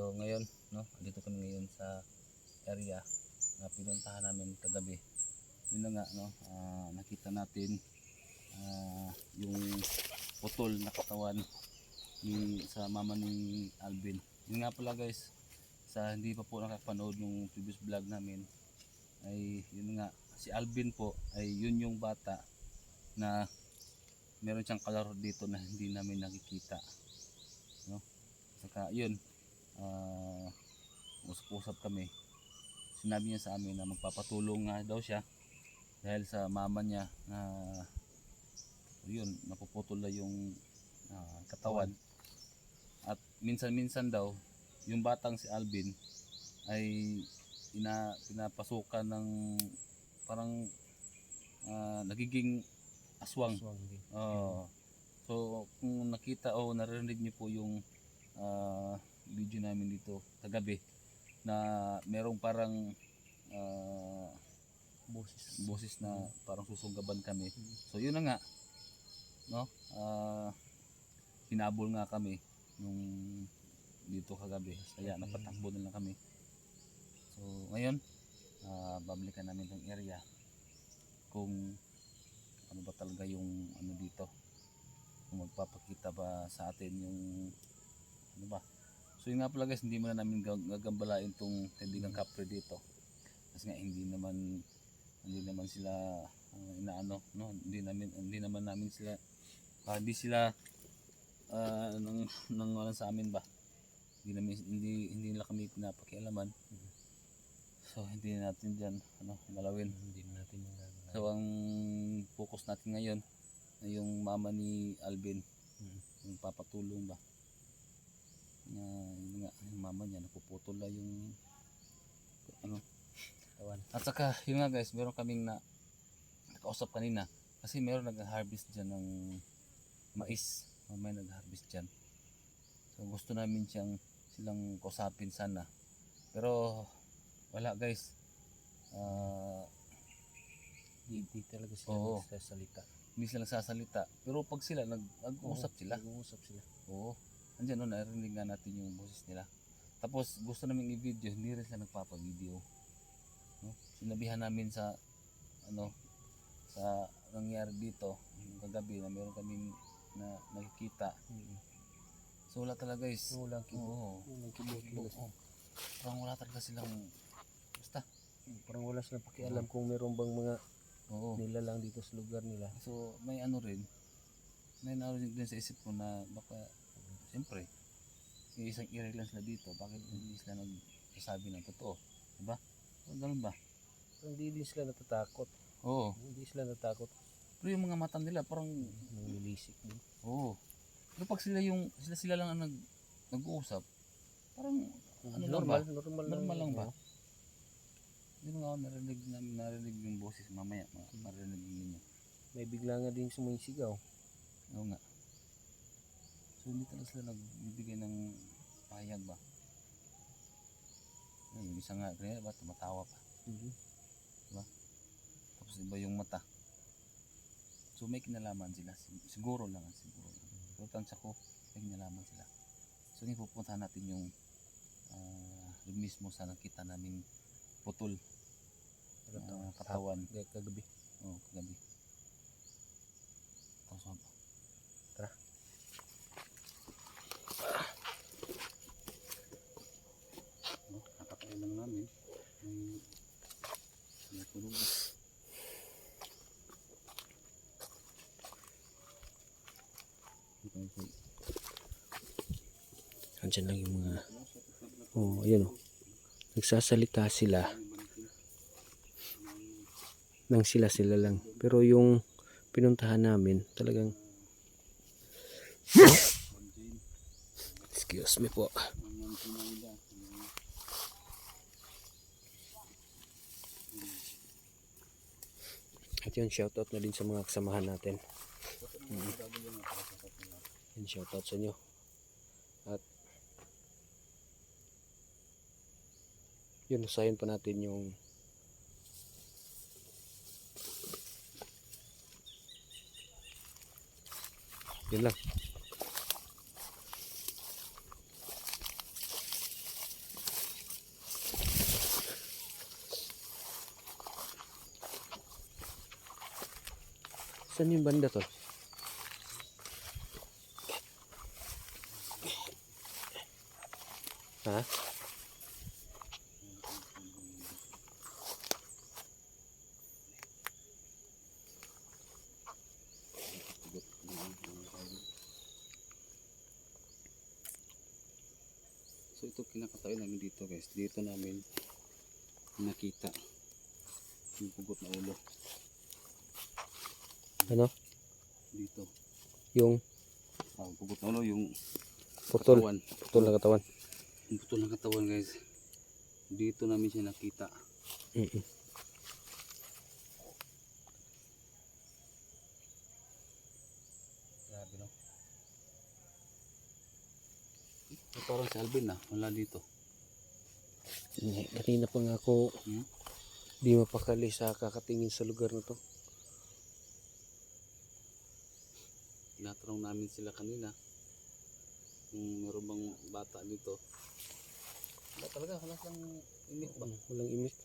So ngayon, no, dito kami ngayon sa area na pinuntahan namin kagabi. Yun na nga, no, ah, nakita natin ah, yung putol na katawan ni sa mama ni Alvin. Yun nga pala guys, sa hindi pa po nakapanood ng previous vlog namin ay yun nga si Alvin po ay yun yung bata na meron siyang kalaro dito na hindi namin nakikita no saka yun ah usap-usap kami sinabi niya sa amin na magpapatulong nga daw siya dahil sa mama niya na yun napuputol na yung ah, katawan at minsan-minsan daw yung batang si Alvin ay ina pinapasukan ng parang ah, nagiging aswang. Aswang. Oo. so kung nakita o narinig niyo po yung ah, video namin dito kagabi na merong parang ah, Boses. boses na parang susunggaban kami. So yun na nga. No? Ah hinabol nga kami nung dito kagabi. Kaya napatakbo na lang kami. So ngayon, ah babalikan namin tong area kung ano ba talaga yung ano dito. Kung magpapakita ba sa atin yung ano ba. So yun nga pala guys, hindi mo na namin gag- gagambalain tong kaibigan kapre dito. Kasi nga hindi naman hindi naman sila ah, inaano no hindi namin hindi naman namin sila ah, hindi sila uh, nang nang wala sa amin ba hindi namin hindi hindi nila kami pinapakialaman so hindi natin diyan ano galawin Hindi natin yung gagawin. so ang focus natin ngayon ay yung mama ni Alvin Mm. yung papatulong ba na yun nga yung mama niya napuputol na yung ano Kawan. at saka, yun nga guys, meron kaming na nakausap kanina. Kasi meron nag-harvest dyan ng mais. May nag-harvest dyan. So gusto namin siyang silang kausapin sana. Pero wala guys. Ah, Di, di talaga sila Oo. nagsasalita. hindi sila nagsasalita. Pero pag sila, nag, nag-uusap sila. Nag-uusap sila. Oo. Andyan no, narinig nga natin yung boses nila. Tapos gusto namin i-video, hindi rin sila nagpapa-video. No? Sinabihan namin sa ano sa nangyari dito yung kagabi na meron kaming na nakikita. Mm. So wala talaga guys. Walang kibo. Oo. Walang kibo. Oo. Parang wala talaga silang basta. Parang wala silang pakialam kung meron bang mga Oo. nila lang dito sa lugar nila. So may ano rin. May rin din sa isip ko na baka siyempre isang area lang sila dito. Bakit hindi sila nagsasabi ng totoo? Diba? O, ganun ba? Parang di din sila natatakot. Oo. Hindi sila natakot. Pero yung mga mata nila parang Nangilisik din. oo. Pero pag sila yung sila sila lang ang nag nag-uusap, parang Ano lang normal, normal, normal lang ba? oo. Hindi mo nga narinig namin narinig yung boses mamaya ma- marinig ninyo. May bigla nga din sumisigaw. Oo nga. So hindi talaga sila nagbibigay ng pahayag ba? Ay, yung isa nga, kaya ba, tumatawa pa. Mhm. Tapos iba yung mata. So may kinalaman sila. Sig- Siguro lang, siguro lang. Pero tansya ko, may kinalaman sila. So ngayon pupuntahan natin yung ah, yung mismo sa nakita naming putol to? ah, katawan. Kagabi. Oh, kagabi. Tapos ano? Tara. Oh, nakakain lang namin. May may tulog. Okay, okay. Andyan lang yung mga... Oh, ayun oh. Nagsasalita sila. Nang sila sila lang. Pero yung pinuntahan namin, talagang... Excuse me po. At yun, shoutout na din sa mga kasamahan natin. Mm. Yun, shoutout sa inyo. At yun usahin pa natin yung yun lang saan yung banda to? ha? Kinakatayo namin dito guys. Dito namin nakita yung pugot na ulo. Ano? Dito. Yung Ah, pugot na ulo yung putol. katawan. Putol na katawan. Yung putol ng katawan guys. Dito namin siya nakita. Mm-mm. Grabe no. Ito parang si Alvin na. Wala dito. Kanina pa nga ako Hmm? di mapakali sa kakatingin sa lugar na to. Tinatanong namin sila kanina kung meron bang bata dito. Wala talaga, wala kang imik ba? Mm, Walang imik.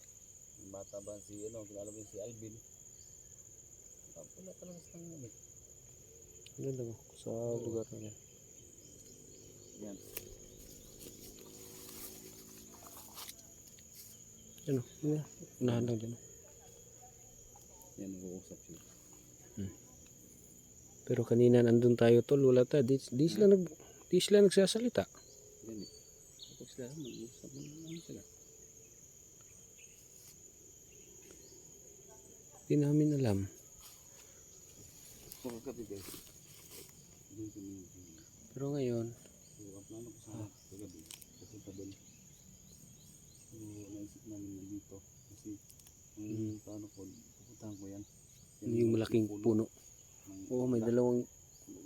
Bata ba si ano, kilala mo yun si Alvin? Wala, wala talaga silang imik. Ano lang sa lugar na yan. Yan. Ano? Yan. Unahan lang dyan. Yan, nag-uusap sila. Pero kanina nandun tayo tol, wala tayo. Di, di sila nag di sila nagsasalita. Yan eh. Tapos sila, mag-uusap ano sila. Di namin alam. Pero ngayon, ko sana kagabi. Pupunta doon. So, naisip namin na dito. Kasi, ang Mm. plano ko, pupuntahan ko yan. Yan yung malaking puno. ng Oo, may dalawang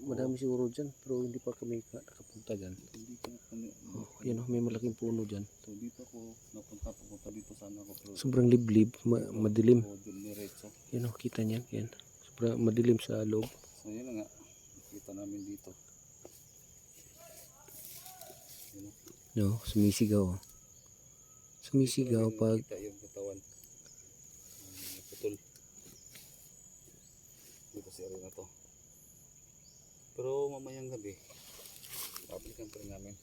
madami siguro dyan. Pero hindi pa kami ka- nakapunta dyan. Hindi ka kami. Oh, yan oh, may malaking puno dyan. So, dito ako napunta. Pupunta dito sana ako. Pero, Sobrang liblib, ma- madilim. diretso. Yan oh, kita niyan. Yan. Sobrang madilim sa loob. So, yun nga. Nakita namin dito. Yun o. No, sumisigaw. oh. Sumisigaw pag yung katawan. Putol. Dito area na to. Pero mamayang gabi, babalikan pa rin namin.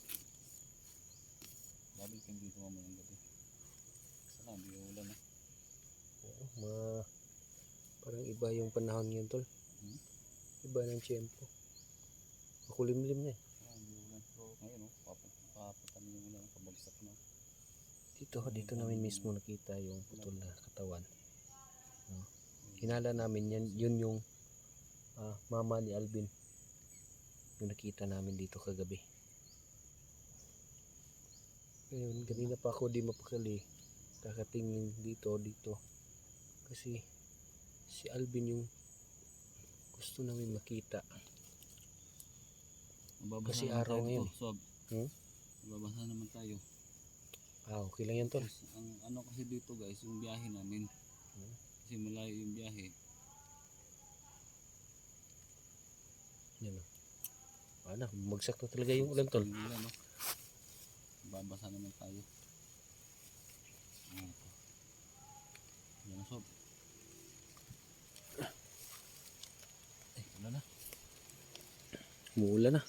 Babalikan dito mamayang gabi. Sana hindi ulan na. ma parang iba yung panahon ngayon tol. Hmm? Iba ng tiyempo. Makulimlim na eh. Ah, hindi ulan. So ngayon o, papat papatan yung ulan. Pabagsak na. Dito, dito namin mismo nakita yung putol na katawan. No. Hinala namin yan, yun yung ah, mama ni Alvin. Yung nakita namin dito kagabi. Ngayon, kanina pa ako di mapakali. Kakatingin dito, dito. Kasi si Alvin yung gusto namin makita. Mababasa Kasi araw ngayon. dito, Sob. Hmm? Mababasa naman tayo. Okay lang yan tol. Tapos, ang ano kasi dito guys, yung biyahe namin. Hmm. Kasi malayo yung biyahe. Yan o. Ano, bumagsak na talaga yung ulan tol. Ulan, no? Babasa naman tayo. Ito. Yan sob. Eh, wala na. Umuulan na.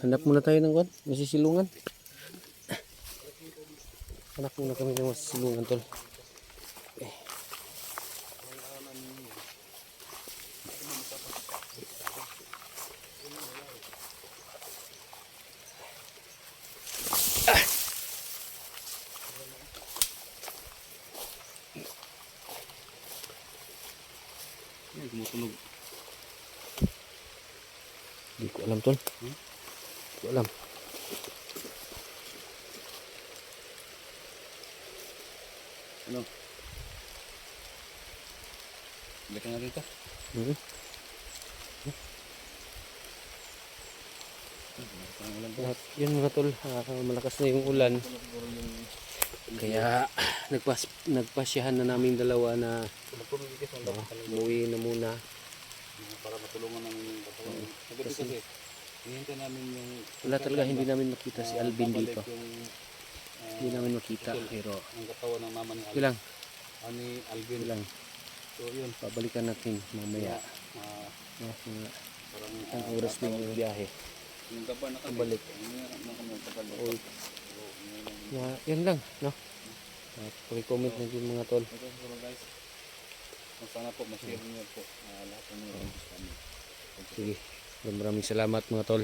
Hanap muna tayo ng kwan, masisilungan. Hanap muna kami ng masisilungan tol. Yan, tumutunog. Hindi ko alam tol. Hmm? Hindi ko alam. Ano? Balikan natin ito. Mhm. Parang ulan to. Lahat, yun mga tol, ah, malakas na yung ulan. Na Kaya nagpas, nagpasyahan na namin dalawa na umuwi na muna. para matulungan namin yung katawan. Kasi- kasi, hihintay namin yung... Wala talaga, hindi namin makita si Alvin dito. Ah, Hindi namin makita, pero ang katawan ng mama ni Alvin. lang, Ah, ni Alvin. okay lang. So yun. Babalikan natin mamaya. Ah, No, mga parang ang oras din yung biyahe. yung gaba na kami. Umiharap na yan lang, no? At pag-comment na din mga tol. Ito guys. Sana po ma-share niyo po ah, lahat ng mga videos namin. Sige. Maraming salamat mga tol.